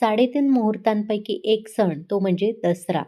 साडेतीन मुहूर्तांपैकी एक सण तो म्हणजे दसरा.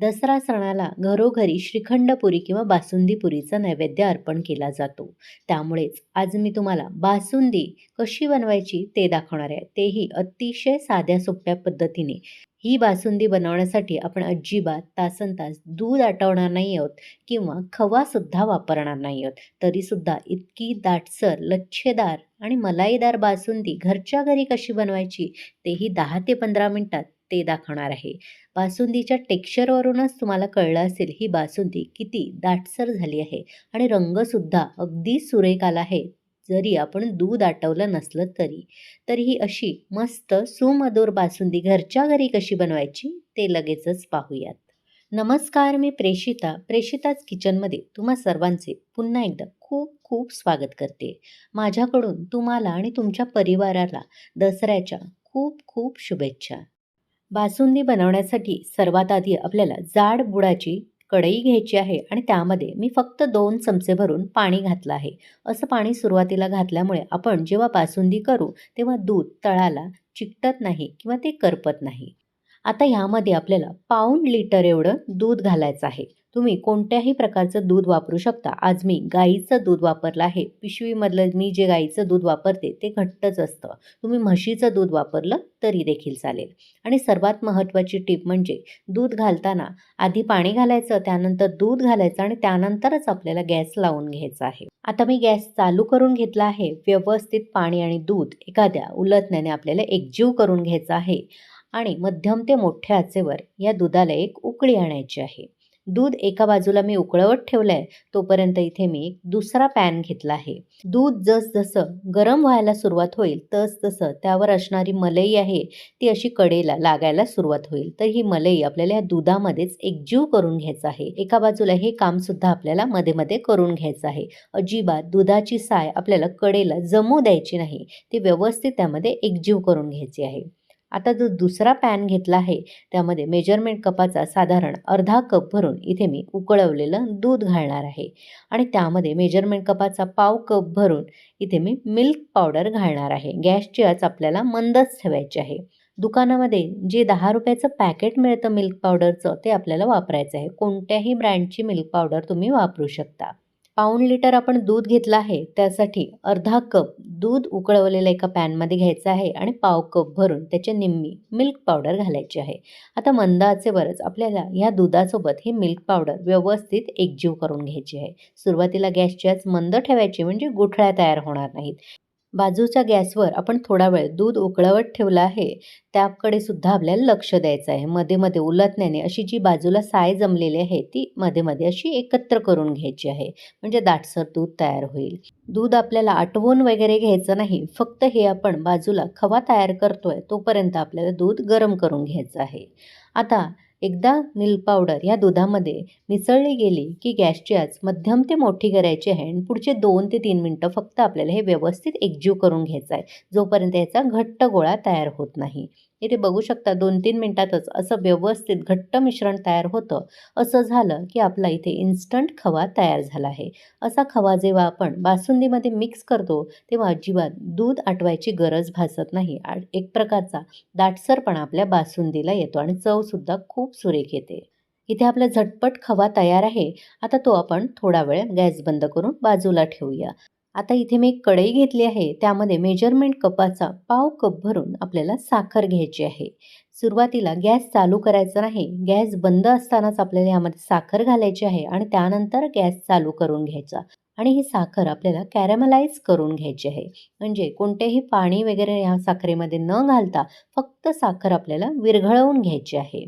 दसरा सणाला घरोघरी श्रीखंडपुरी किंवा बासुंदीपुरीचा नैवेद्य अर्पण केला जातो. त्यामुळेच आज मी तुम्हाला बासुंदी कशी बनवायची ते दाखवणार आहे. तेही अतिशय साध्या सोप्या पद्धतीने. ही बासुंदी बनवण्यासाठी आपण अजिबात तासन तास दूध आटवणार नाही आहोत किंवा खवासुद्धा वापरणार नाही आहोत. तरीसुद्धा इतकी दाटसर लच्छेदार आणि मलाईदार बासुंदी घरच्या घरी कशी बनवायची तेही दहा ते पंधरा मिनटात ते दाखवणार आहे. बासुंदीच्या टेक्स्चरवरूनच तुम्हाला कळलं असेल ही बासुंदी किती दाटसर झाली आहे आणि रंगसुद्धा अगदी सुरेख आला आहे. जरी आपण दूध आटवलं नसलं तरी. तर ही अशी मस्त सुमधुर बासुंदी घरच्या घरी कशी बनवायची ते लगेचच पाहूयात. नमस्कार मी प्रेषिता प्रेषिताच किचनमध्ये तुम्हा सर्वांचे पुन्हा एकदा खूप खूप स्वागत करते. माझ्याकडून तुम्हाला आणि तुमच्या परिवाराला दसऱ्याच्या खूप खूप शुभेच्छा. बासुंदी बनवण्यासाठी सर्वात आधी आपल्याला जाड बुडाची कढई घ्यायची आहे आणि त्यामध्ये मी फक्त दोन चमचे भरून पाणी घातलं आहे. असं पाणी सुरुवातीला घातल्यामुळे आपण जेव्हा बासुंदी करू तेव्हा दूध तळाला चिकटत नाही किंवा ते करपत नाही. आता ह्यामध्ये आपल्याला पाऊण लिटर एवढं दूध घालायचं आहे. तुम्ही कोणत्याही प्रकारचं दूध वापरू शकता. आज मी गाईचं दूध वापरलं आहे. पिशवीमधलं मी जे गाईचं दूध वापरते ते घट्टच असतं. तुम्ही म्हशीचं दूध वापरलं तरी देखील चालेल. आणि सर्वात महत्त्वाची टीप म्हणजे दूध घालताना आधी पाणी घालायचं त्यानंतर दूध घालायचं आणि त्यानंतरच आपल्याला गॅस लावून घ्यायचा आहे. आता मी गॅस चालू करून घेतला आहे. व्यवस्थित पाणी आणि दूध एखाद्या उलटण्याने आपल्याला एकजीव करून घ्यायचा आहे. आणि मध्यम ते मोठ्या आचेवर या दुधाला एक उकळी आणायची आहे. दूध एका बाजूला मी उकळवत ठेवलं आहे तोपर्यंत इथे मी एक दुसरा पॅन घेतला आहे. दूध जसजसं गरम व्हायला सुरुवात होईल तस तसं त्यावर असणारी मलई आहे ती अशी कडेला लागायला सुरुवात होईल. तर ही मलई आपल्याला या दुधामध्येच एकजीव करून घ्यायचं आहे. एका बाजूला हे कामसुद्धा आपल्याला मध्ये मध्ये करून घ्यायचं आहे. अजिबात दुधाची साय आपल्याला कडेला जमू द्यायची नाही ती व्यवस्थित त्यामध्ये एकजीव करून घ्यायची आहे. आता जो दुसरा पॅन घेतला आहे त्यामध्ये मेजरमेंट कपाचा साधारण अर्धा कप भरून इथे मी उकळवलेलं दूध घालणार आहे. आणि त्यामध्ये मेजरमेंट कपाचा पाव कप भरून इथे मी मिल्क पावडर घालणार आहे. गॅसची आच आपल्याला मंदच ठेवायची आहे. दुकानामध्ये जे दहा रुपयाचं पॅकेट मिळतं मिल्क पावडरचं ते आपल्याला वापरायचं आहे. कोणत्याही ब्रँडची मिल्क पावडर तुम्ही वापरू शकता. पाऊण लिटर आपण दूध घेतलं आहे त्यासाठी अर्धा कप दूध उकळवलेलं एका पॅनमध्ये घ्यायचं आहे आणि पाव कप भरून त्याच्या निम्मी मिल्क पावडर घालायची आहे. आता मंद आचेवरच आपल्याला ह्या दुधासोबत हे मिल्क पावडर व्यवस्थित एकजीव करून घ्यायची आहे. सुरुवातीला गॅसची आज मंद ठेवायची म्हणजे गुठळ्या तयार होणार नाहीत. बाजूच्या गॅसवर आपण थोडा वेळ दूध उकळवत ठेवलं आहे त्याकडे सुद्धा आपल्याला लक्ष द्यायचं आहे. मध्ये मध्ये उलटण्याने अशी जी बाजूला साय जमलेली आहे ती मध्ये मध्ये अशी एकत्र करून घ्यायची आहे. म्हणजे दाटसर दूध तयार होईल. दूध आपल्याला आटवून वगैरे घ्यायचं नाही. फक्त हे आपण बाजूला खवा तयार करतोय तोपर्यंत आपल्याला दूध गरम करून घ्यायचं आहे. आता एकदा मिल्क पावडर या दुधामध्ये मिसळली गेली की गॅसची आच मध्यम ते मोठी करायची आहे आणि पुढचे दोन ते तीन मिनटं फक्त आपल्याला हे व्यवस्थित एकजीव करून घ्यायचं आहे. जोपर्यंत याचा घट्ट गोळा तयार होत नाही. इथे बघू शकता दोन तीन मिनटातच असं व्यवस्थित घट्ट मिश्रण तयार होतं. असं झालं की आपला इथे इन्स्टंट खवा तयार झाला आहे. असा खवा जेव्हा आपण बासुंदीमध्ये मिक्स करतो तेव्हा अजिबात दूध आटवायची गरज भासत नाही. एक प्रकारचा दाटसरपणा आपल्या बासुंदीला येतो आणि चवसुद्धा खूप सुरेख येते. इथे आपला झटपट खवा तयार आहे. आता तो आपण थोडा वेळ गॅस बंद करून बाजूला ठेवूया. आता इथे मी एक कढई घेतली आहे. त्यामध्ये मेजरमेंट कपाचा पाव कप भरून आपल्याला साखर घ्यायची आहे. सुरुवातीला गॅस चालू करायचा नाही. गॅस बंद असतानाच आपल्याला यामध्ये साखर घालायची आहे आणि त्यानंतर गॅस चालू करून घ्यायचा. आणि ही साखर आपल्याला कॅरेमलाइज करून घ्यायची आहे. म्हणजे कोणतेही पाणी वगैरे ह्या साखरेमध्ये न घालता फक्त साखर आपल्याला विरघळवून घ्यायची आहे.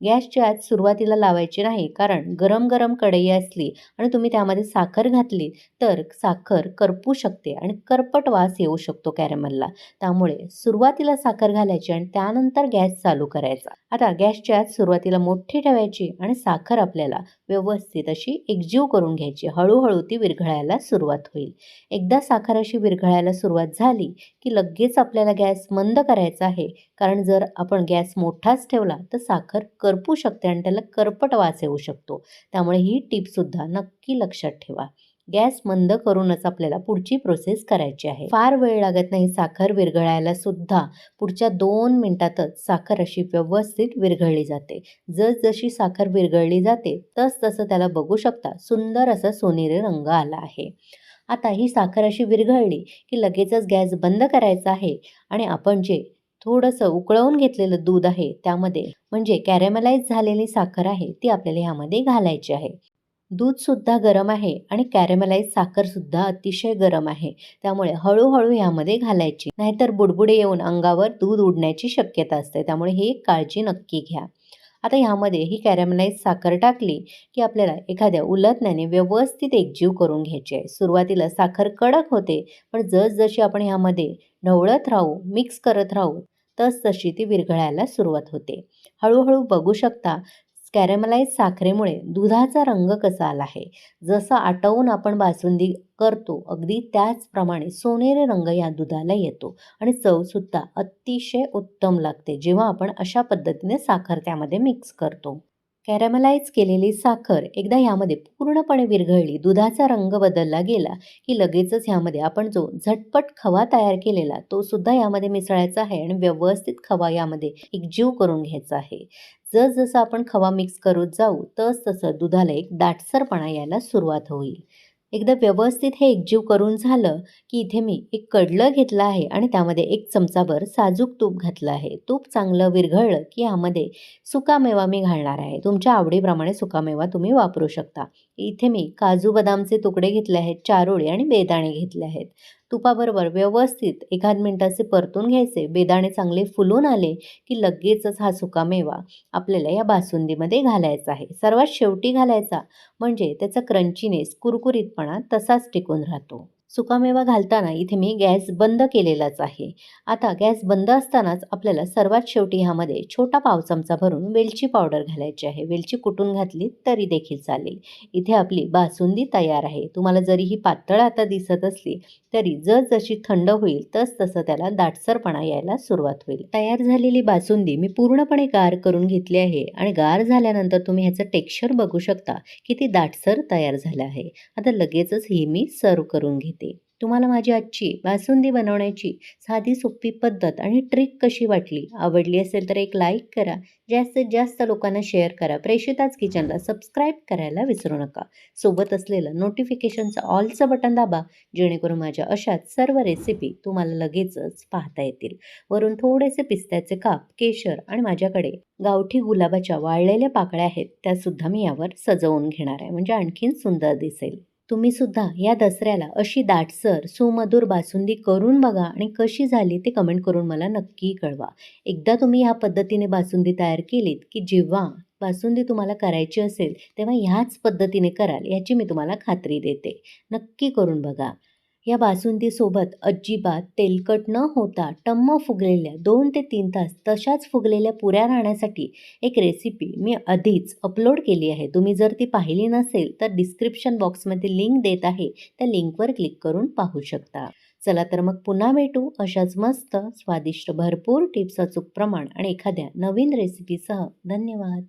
गॅसची आत सुरुवातीला लावायची नाही. कारण गरम गरम कढई असली आणि तुम्ही त्यामध्ये साखर घातली तर साखर करपू शकते आणि करपट वास येऊ शकतो कॅरेमलला. त्यामुळे सुरुवातीला साखर घालायची आणि त्यानंतर गॅस चालू करायचा. आता गॅसची आत सुरुवातीला मोठी ठेवायची आणि साखर आपल्याला व्यवस्थित अशी एकजीव करून घ्यायची. हळूहळू ती विरघळायला सुरुवात होईल. एकदा साखर अशी विरघळायला सुरुवात झाली की लगेच आपल्याला गॅस मंद करायचा आहे. कारण जर आपण गॅस मोठाच ठेवला तर साखर करपू शकते आणि त्याला करपट वास येऊ शकतो. त्यामुळे ही टिपसुद्धा नक्की लक्षात ठेवा. गॅस मंद करूनच आपल्याला पुढची प्रोसेस करायची आहे. फार वेळ लागत नाही साखर विरघळायला सुद्धा. पुढच्या दोन मिनिटातच साखर अशी व्यवस्थित विरघळली जाते. जसजशी साखर विरघळली जाते तस तसं त्याला बघू शकता सुंदर असा सोनेरी रंग आला आहे. आता ही साखर अशी विरघळली की लगेचच गॅस बंद करायचा आहे आणि आपण जे थोडंसं उकळवून घेतलेलं दूध आहे त्यामध्ये म्हणजे कॅरेमलाइज झालेली साखर आहे ती आपल्याला ह्यामध्ये घालायची आहे. दूधसुद्धा गरम आहे आणि कॅरेमलाइज साखरसुद्धा अतिशय गरम आहे त्यामुळे हळूहळू ह्यामध्ये घालायची. नाहीतर बुडबुडे येऊन अंगावर दूध उडण्याची शक्यता असते त्यामुळे ही एक काळजी नक्की घ्या. आता ह्यामध्ये ही कॅरेमलाइज साखर टाकली की आपल्याला एखाद्या उलटण्याने व्यवस्थित एकजीव करून घ्यायची आहे. सुरुवातीला साखर कडक होते पण जसजशी आपण ह्यामध्ये ढवळत राहू मिक्स करत राहू तसतशी ती विरघळायला सुरुवात होते. हळूहळू बघू शकता कॅरेमलाइज साखरेमुळे दुधाचा रंग कसा आला आहे? जसं आटवून आपण बासुंदी करतो अगदी त्याचप्रमाणे सोनेरी रंग या दुधाला येतो आणि चवसुद्धा अतिशय उत्तम लागते जेव्हा आपण अशा पद्धतीने साखर त्यामध्ये मिक्स करतो. कॅरेमलाइज केलेली साखर एकदा यामध्ये पूर्णपणे विरघळली दुधाचा रंग बदलला गेला की लगेचच ह्यामध्ये आपण जो झटपट खवा तयार केलेला तो सुद्धा यामध्ये मिसळायचा आहे आणि व्यवस्थित खवा यामध्ये एकजीव करून घ्यायचा आहे. जसजसं आपण खवा मिक्स करत जाऊ तस तसं दुधाला एक दाटसरपणा यायला सुरुवात होईल. एकदा व्यवस्थित हे एकजीव करून झालं की इथे मी एक कडलं घेतलं आहे आणि त्यामध्ये एक चमचाभर साजूक तूप घातलं आहे. तूप चांगलं विरघळलं की यामध्ये सुकामेवा मी घालणार आहे. तुमच्या आवडीप्रमाणे सुकामेवा तुम्ही वापरू शकता. इथे मी काजू बदामचे तुकडे घेतले आहेत चारोळी आणि बेदाणे घेतले आहेत. तुपाबरोबर व्यवस्थित एखाद मिनटाचे परतून घ्यायचे. बेदाणे चांगले फुलून आले की लगेचच हा सुकामेवा आपल्याला या बासुंदीमध्ये घालायचा आहे. सर्वात शेवटी घालायचा म्हणजे त्याचा क्रंचीनेस कुरकुरीतपणा तसाच टिकून राहतो. सुकामेवा घालताना इथे मी गॅस बंद केलेलाच आहे. आता गॅस बंद असतानाच आपल्याला सर्वात शेवटी ह्यामध्ये छोटा पाव चमचा भरून वेलची पावडर घालायची आहे. वेलची कुटून घातली तरी देखील चालेल. इथे आपली बासुंदी तयार आहे. तुम्हाला जरी ही पातळ आता दिसत असली तरी जसजशी थंड होईल तस तसं त्याला दाटसरपणा यायला सुरुवात होईल. तयार झालेली बासुंदी मी पूर्णपणे गार करून घेतली आहे आणि गार झाल्यानंतर तुम्ही ह्याचं टेक्स्चर बघू शकता किती दाटसर तयार झालं आहे. आता लगेचच ही मी सर्व करून घेते. तुम्हाला माझी आजची बासुंदी बनवण्याची साधी सोपी पद्धत आणि ट्रिक कशी वाटली? आवडली असेल तर एक लाईक करा. जास्तीत जास्त लोकांना शेअर करा. प्रेषिताच किचनला सबस्क्राईब करायला विसरू नका. सोबत असलेलं नोटिफिकेशनचं ऑलचं बटन दाबा जेणेकरून माझ्या अशाच सर्व रेसिपी तुम्हाला लगेचच पाहता येतील. वरून थोडेसे पिस्त्याचे काप केशर आणि माझ्याकडे गावठी गुलाबाच्या वाळलेल्या पाकळ्या आहेत. त्यासुद्धा मी यावर सजवून घेणार आहे. म्हणजे आणखीन सुंदर दिसेल. तुम्ही सुद्धा या दसऱ्याला अशी दाटसर सुमधुर बासुंदी करून बघा आणि कशी झाली ते कमेंट करून मला नक्की कळवा. एकदा तुम्ही ह्या पद्धतीने बासुंदी तयार केलीत की जेव्हा बासुंदी तुम्हाला करायची असेल तेव्हा ह्याच पद्धतीने कराल याची मी तुम्हाला खात्री देते. नक्की करून बघा. या बासुंदीसोबत अजिबात तेलकट न होता टम्म फुगलेल्या दोन ते तीन तास तशाच फुगलेल्या पुऱ्या राहण्यासाठी एक रेसिपी मी आधीच अपलोड केली आहे. तुम्ही जर ती पाहिली नसेल तर डिस्क्रिप्शन बॉक्समध्ये लिंक देत आहे. त्या लिंकवर क्लिक करून पाहू शकता. चला तर मग पुन्हा भेटू अशाच मस्त स्वादिष्ट भरपूर टिप्स अचूक प्रमाण आणि एखाद्या नवीन रेसिपीसह धन्यवाद.